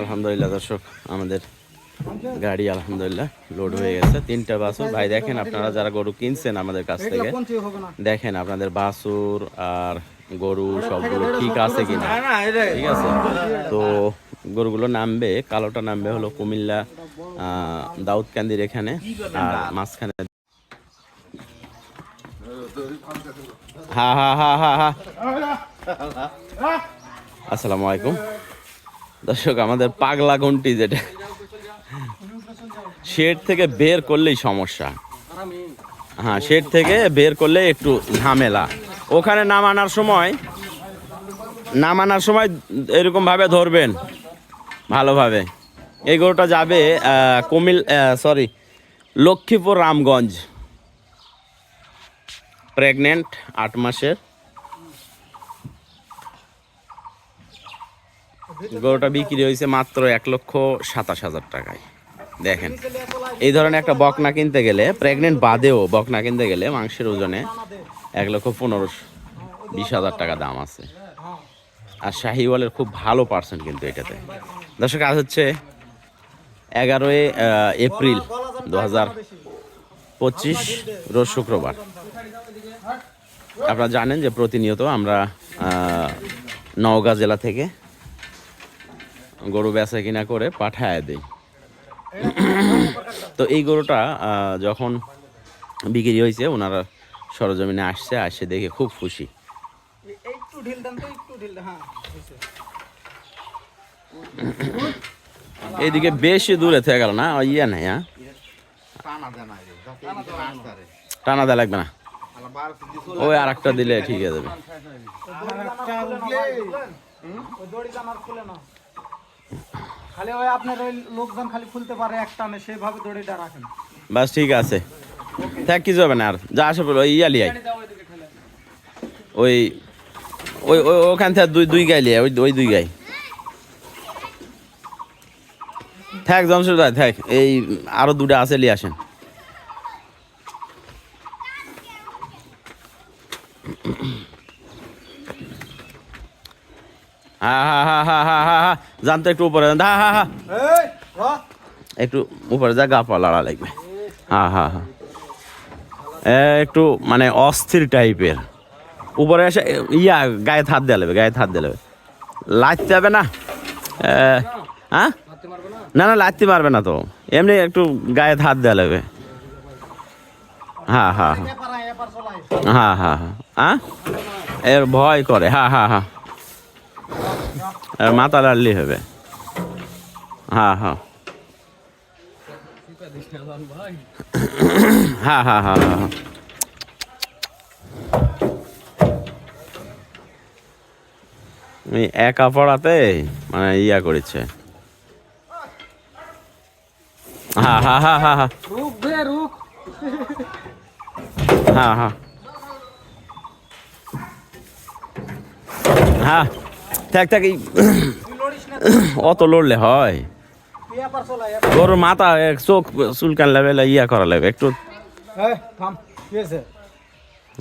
আলহামদুলিল্লাহ, দর্শক, আমাদের গাড়ি আলহামদুলিল্লাহ লোড হয়ে গেছে। তিনটা বাসুর। ভাই, দেখেন আপনারা যারা গরু কিনছেন আমাদের কাছ থেকে, দেখেন আপনাদের বাসুর আর গরু সবগুলো ঠিক আছে কিনা। ঠিক আছে? তো গরুগুলো নামবে, কালোটা নামবে হলো কুমিল্লা দাউদকান্দির এখানে, আর মাঝখানে হা হা হা হা হা। আসসালামু আলাইকুম। দর্শক, আমাদের পাগলা ঘন্টি যেটা। শেড থেকে বের করলেই সমস্যা। হ্যাঁ শেড থেকে বের করলে একটু ঝামেলা। ওখানে নামানোর সময় নামানোর সময় এরকম ভাবে ধরবেন, ভালোভাবে। এই গরুটা যাবে কুমিল সরি লক্ষ্মীপুর রামগঞ্জ। প্রেগনেন্ট আট মাসের। গরুটা বিক্রি হয়েছে মাত্র এক লক্ষ সাতাশ হাজার টাকায়। দেখেন, এই ধরনের একটা বকনা কিনতে গেলে প্রেগনেন্ট বাদেও বকনা কিনতে গেলে মাংসের ওজনে এক লক্ষ পনেরো বিশ হাজার টাকা দাম আছে। আর শাহিওয়ালের খুব ভালো পার্সেন্ট কিন্তু এটাতে। দর্শক, আজ হচ্ছে এগারোই এপ্রিল দু হাজার পঁচিশ রোজ শুক্রবার। আপনারা জানেন যে প্রতিনিয়ত আমরা নওগাঁ জেলা থেকে গরু বেচা কিনা করে পাঠায় দেই। তো এই গরুটা যখন বিক্রি হয়েছে ওনারা সরজমিনে আসছে আসে দেখে খুব খুশি। একটু ঢিল দেন তো একটু ঢিল দেন, হ্যাঁ। এইদিকে বেশি দূরে থেকে গেল না ওই ইয়ে নাই হ্যাঁ? টানা দেওয়া লাগবে না? ওই আর একটা দিলে ঠিক আছে যাবে ওই দড়ি টান আর খুলে ওই আপনার ওই লোকজন খালি খুলতে পারে দড়িটা রাখেন। বাস ঠিক আছে। থাক কিছু হবে না আর যা আসে বলো আই ওই ওই ওই ওখান থেকে দুই দুই গাই ওই ওই দুই গাই। থাক জমশেদ ভাই থাক এই আরও দুটা আছে লিয়ে আসেন। হা হা হা হা হা হা হা জানতো একটু উপরে। হা হা হা একটু উপরে যা গা পা লড়া লাগবে হ্যাঁ হ্যাঁ হ্যাঁ একটু মানে অস্থির টাইপের উপরে এসে ইয়া গায়ে হাত দেওয়া লাগবে গায়ে হাত দেওয়া লাগবে লাচতে হবে না হ্যাঁ না না লাচতে পারবে না তো এমনি একটু গায়ে হাত দেওয়া লাগবে হ্যাঁ হ্যাঁ হ্যাঁ হ্যাঁ হ্যাঁ হ্যাঁ হ্যাঁ এর ভয় করে হ্যাঁ হ্যাঁ হ্যাঁ মাথা লাড়লি হবে। হ্যাঁ হ্যাঁ হ্যাঁ হ্যাঁ হ্যাঁ হ্যাঁ। একা পড়াতে মানে ইয়া করেছে। হ্যাঁ হ্যাঁ হ্যাঁ হ্যাঁ হ্যাঁ হ্যাঁ হ্যাঁ হ্যাঁ থাক থাক অত লড়লে হয়। গরুর মাথা চোখ চুলকান লাগবে ইয়া করা লাগবে একটু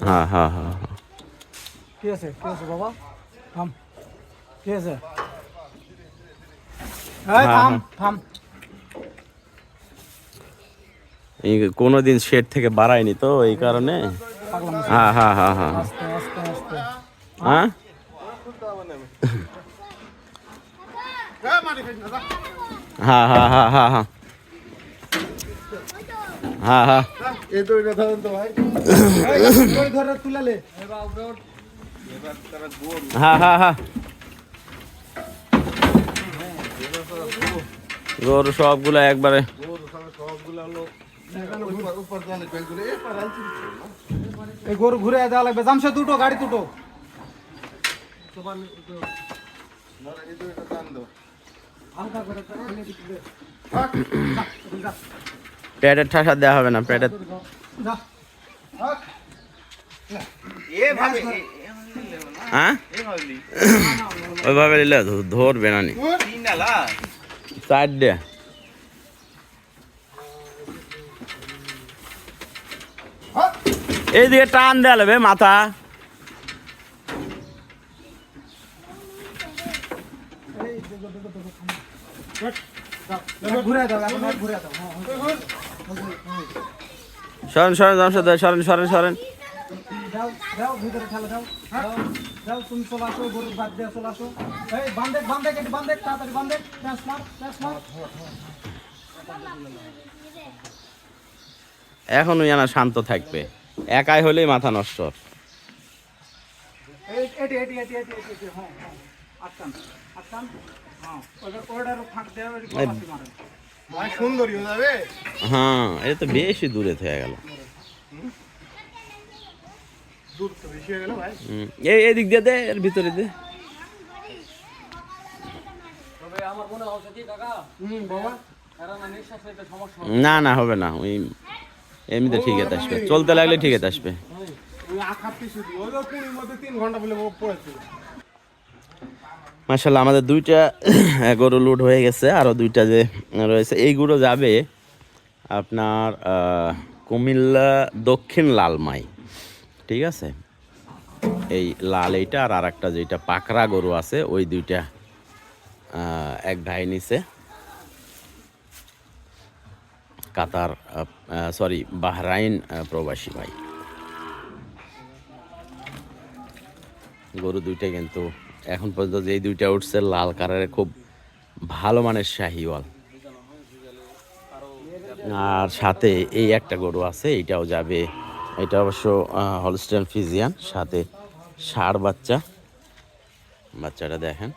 হ্যাঁ হ্যাঁ হ্যাঁ, হ্যাঁ।, হ্যাঁ, হ্যাঁ। কোনোদিন শেড থেকে বাড়ায়নি তো এই কারণে? হ্যাঁ হ্যাঁ হ্যাঁ হ্যাঁ হ্যাঁ? হ্যাঁ হ্যাঁ হ্যাঁ হ্যাঁ হ্যাঁ হ্যাঁ হ্যাঁ হ্যাঁ হ্যাঁ হ্যাঁ গরু সবগুলো একবারে। গরু ঘুরে দেওয়া লাগবে। জামশে দুটো গাড়ি দুটো প্যাটের ঠাসা দেওয়া হবে না প্যাটের হ্যাঁ? ওইভাবে নিলে ধরবে না নি। এইদিকে টান দেওয়া মাথা। সরেন সরেন জামশেদ সরেন সরেন সরেন শান্ত থাকবে। একাই হলেই মাথা নষ্ট। হ্যাঁ হ্যাঁ। আটকান আটকান। হ্যাঁ এটা তো বেশি দূরে থেকে গেল। এই এদিক দিয়ে দে, এর ভিতরে দে। না না, হবে না, ওই এমনিতে ঠিক আছে, আসবে। চলতে লাগলে ঠিক আছে, আসবে। তিন ঘণ্টা বলে পড়েছিল মাসাল্লাহ আমাদের দুইটা, গরু লুট হয়ে গেছে আরও দুইটা যে রয়েছে। এই এইগুলো যাবে আপনার কুমিল্লা দক্ষিণ লালমাই, ঠিক আছে? এই লাল এইটা আর আরেকটা যেটা পাকড়া গরু আছে, ওই দুইটা এক ভাই নিছে। কাতার সরি বাহরাইন প্রবাসী ভাই। গরু দুইটা কিন্তু এখন পর্যন্ত যে দুইটা উঠছে, লাল কালারের খুব ভালো মানের শাহিওয়াল। আর সাথে এই একটা গরু আছে, এটাও যাবে। এটা অবশ্য হলস্টেন ফিজিয়ান সাথে ষাড় বাচ্চা। বাচ্চাটা দেখেন।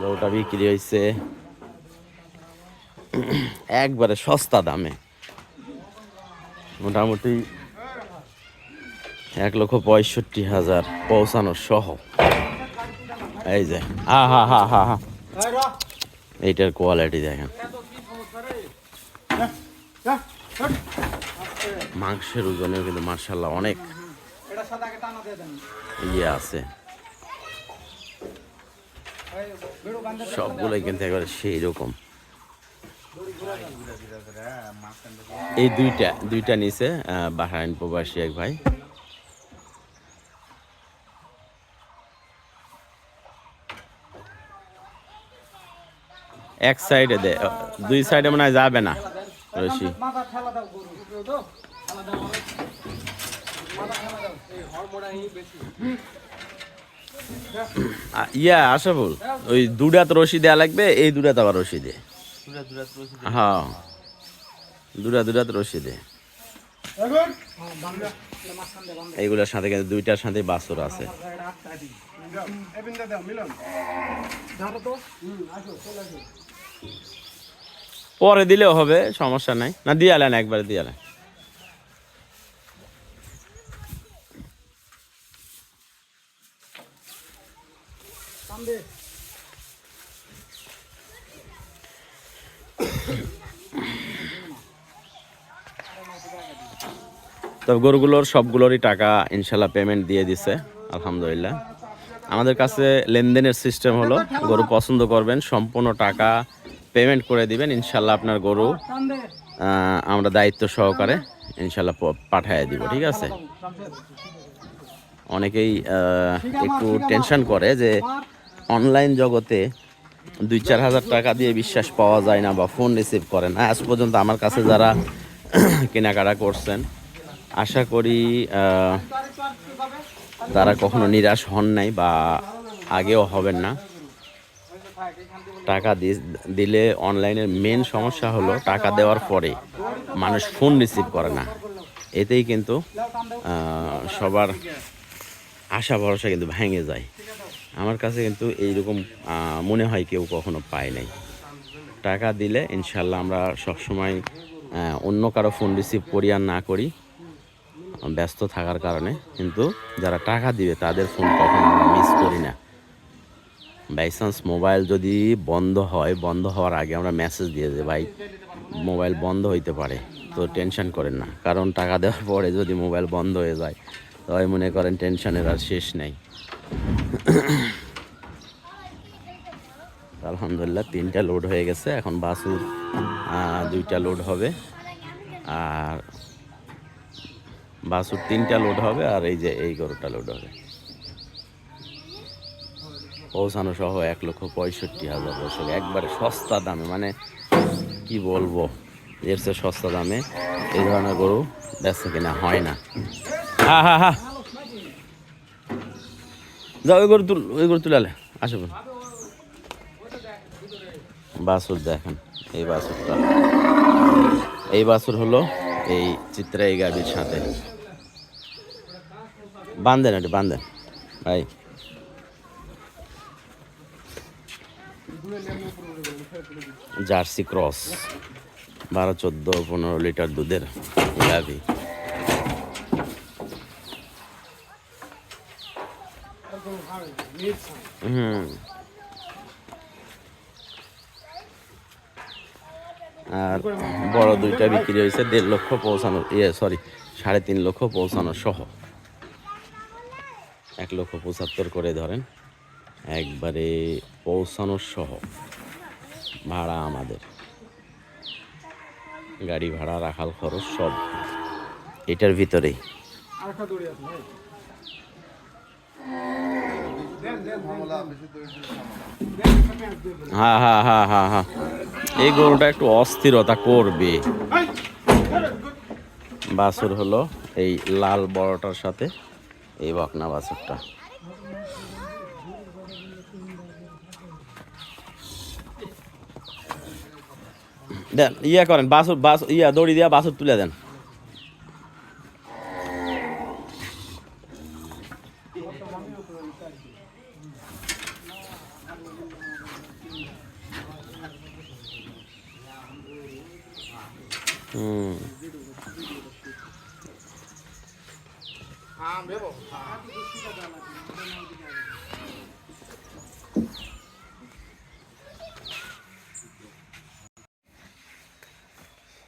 গরুটা বিক্রি হয়েছে একবারে সস্তা দামে। মোটামুটি এক লক্ষ পঁয়ষট্টি হাজার পৌঁছানো সহ। এই যে, হা হা হা হা হা। এইটার কোয়ালিটি দেখেন। মাংসের ওজনেও কিন্তু মার্শাল্লাহ অনেক ইয়ে আছে। সবগুলোই কিন্তু একেবারে সেই রকম এই দুইটা দুইটা নিচে বাহারাইন প্রবাসী এক ভাই। এক সাইডে দে দুই সাইডে মনে হয় যাবে না রশি। ইয়া আশাফুল ওই দুটাত রশি দেওয়া লাগবে এই দুটাত আবার রশি দে। হ্যাঁ। দুটা দুটাত রশি দে। হ্যাঁ দিয়ে এইগুলোর সাথে কিন্তু দুইটার সাথে বাছর আছে। তো। হুম আসো চলে আসো। পরে দিলেও হবে, সমস্যা নাই। না দিয়ালেন একবারে দিয়ালেন তবে গরুগুলোর সবগুলোরই টাকা ইনশাল্লাহ পেমেন্ট দিয়ে দিছে, আলহামদুলিল্লাহ। আমাদের কাছে লেনদেনের সিস্টেম হলো, গরু পছন্দ করবেন, সম্পূর্ণ টাকা পেমেন্ট করে দিবেন, ইনশাল্লাহ আপনার গরু আমরা দায়িত্ব সহকারে ইনশাল্লাহ পাঠিয়ে দিব, ঠিক আছে? অনেকেই একটু টেনশন করে যে অনলাইন জগতে দুই চার হাজার টাকা দিয়ে বিশ্বাস পাওয়া যায় না বা ফোন রিসিভ করে না। আজ পর্যন্ত আমার কাছে যারা কেনাকাটা করছেন, আশা করি তারা কখনো নিরাশ হন নাই বা আগেও হবেন না। টাকা দিলে অনলাইনের মেন সমস্যা হলো টাকা দেওয়ার পরে মানুষ ফোন রিসিভ করে না। এতেই কিন্তু সবার আশা ভরসা কিন্তু ভেঙে যায়। আমার কাছে কিন্তু এইরকম মনে হয় কেউ কখনো পায় নাই। টাকা দিলে ইনশাল্লাহ আমরা সবসময় অন্য কারও ফোন রিসিভ করি আর না করি, ব্যস্ত থাকার কারণে। কিন্তু যারা টাকা দিবে তাদের ফোন কখনো মিস করি না। বাই চান্স মোবাইল যদি বন্ধ হয়, বন্ধ হওয়ার আগে আমরা মেসেজ দিয়ে দিই, ভাই মোবাইল বন্ধ হইতে পারে। তো টেনশন করেন না, কারণ টাকা দেওয়ার পরে যদি মোবাইল বন্ধ হয়ে যায় তবে মনে করেন টেনশনের আর শেষ নেই। আলহামদুলিল্লাহ, তিনটা লোড হয়ে গেছে, এখন বাসুর দুইটা লোড হবে। আর বাসুর তিনটা লোড হবে, আর এই যে এই গরুটা লোড হবে। পৌঁছানো সহ এক লক্ষ পঁয়ষট্টি হাজার দর্শক। একবারে সস্তা দামে মানে কি বলব? এর চেয়ে সস্তা দামে এই ধরনের গরু বেচা কিনা হয় না। হ্যাঁ যাও, ওই গরু তুল, ওই গরু তুলালে আসো। বাছুর দেখেন, এই বাসুরটা এই বাছুর হলো এই চিত্রা এই গাড়ির সাথে। বান্ধেন একটু বান্ধেন। ভাই জার্সি ক্রস, বারো, চোদ্দ, পনেরো লিটার দুধের গাভি। হুম। আর বড় দুইটা বিক্রি হয়েছে, দেড় লক্ষ পৌঁছানো ইয়ে সরি সাড়ে তিন লক্ষ পৌঁছানো সহ। এক লক্ষ পঁচাত্তর করে ধরেন। একবারে পৌঁছানো সহ ভাড়া আমাদের। গাড়ি ভাড়া, রাখাল খরচ সব এটার ভিতরেই। হ্যাঁ হ্যাঁ হ্যাঁ হ্যাঁ হ্যাঁ। এই গরুটা একটু অস্থিরতা করবে। বাছুর হলো এই লাল বড়টার সাথে, এই বকনা বাছুরটা। দেন ইয়া করেন বাছুর বাস ইয়া দড়ি দিয়া বাছুর তুলে দেন। হুম। বেবো ওরা গাড়ির মধ্যে ছেড়ে দাও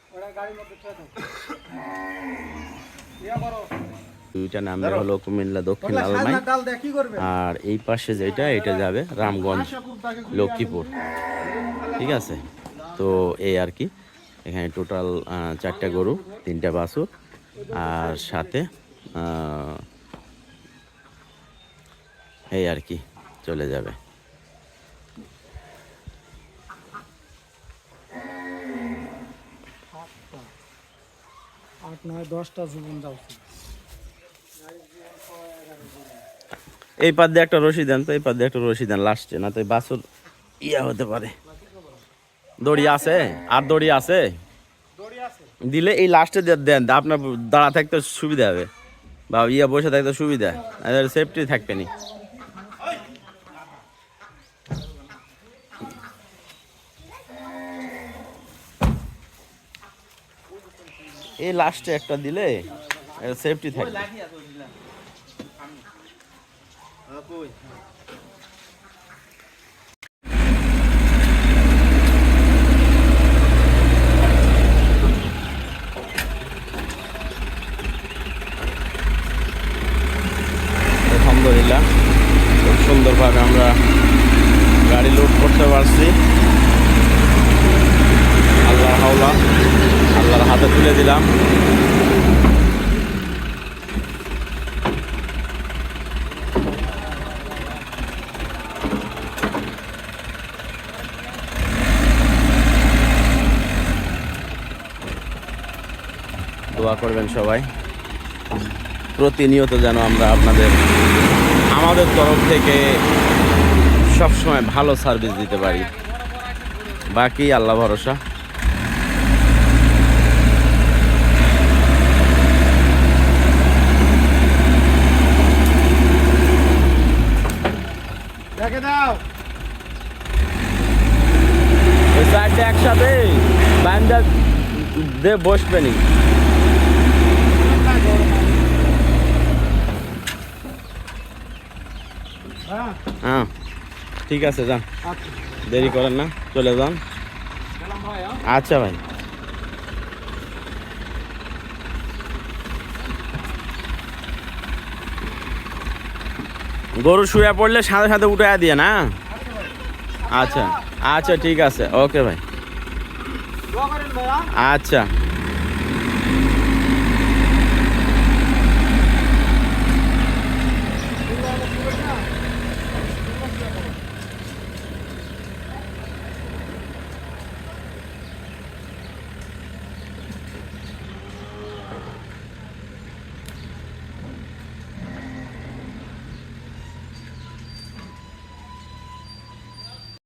ইয়া করো দুইটা নামে হলো কুমিল্লা দক্ষিণ লালমাই। আর এই পাশে যেটা এটা যাবে রামগঞ্জ লক্ষ্মীপুর। ঠিক আছে? তো এই আর কি। এখানে টোটাল চারটা গরু তিনটা বাছুর। আর সাথে এই আর কি চলে যাবে। আট নয়, দশটা জীবন যাও এই পাদ দিয়ে একটা রশি দেন তো, এই পাদ দিয়ে একটা রশি দেন, লাস্টে, না তো এই বাছুর ইয়া হতে পারে। দড়ি আছে? আর দড়ি আছে? দিলে এই লাস্টে দেন, আপনার দাঁড়া থাকতে সুবিধা হবে। বা ইয়া বসে থাকতে সুবিধা সেফটি থাকবে নি। এই লাস্টে একটা দিলে সেফটি থাকবে আলহামদুলিল্লাহ খুব সুন্দরভাবে আমরা গাড়ি লোড করতে পারছি আল্লাহর হাওলা আল্লাহর হাতে তুলে দিলাম। দোয়া করবেন সবাই। প্রতিনিয়ত যেন আমরা আপনাদের, আমাদের তরফ থেকে সবসময় ভালো সার্ভিস দিতে পারি। বাকি আল্লাহ ভরসা। দেখে দাও। ওই চারটে একসাথে বান্দা দে বসবে নি। হ্যাঁ ঠিক আছে যান। দেরি করেন না চলে যান। হ্যাঁ। আচ্ছা ভাই। গরু শুয়ে পড়লে সাথে সাথে উঠে দিয়ে, না? আচ্ছা আচ্ছা ঠিক আছে। ওকে ভাই। আচ্ছা।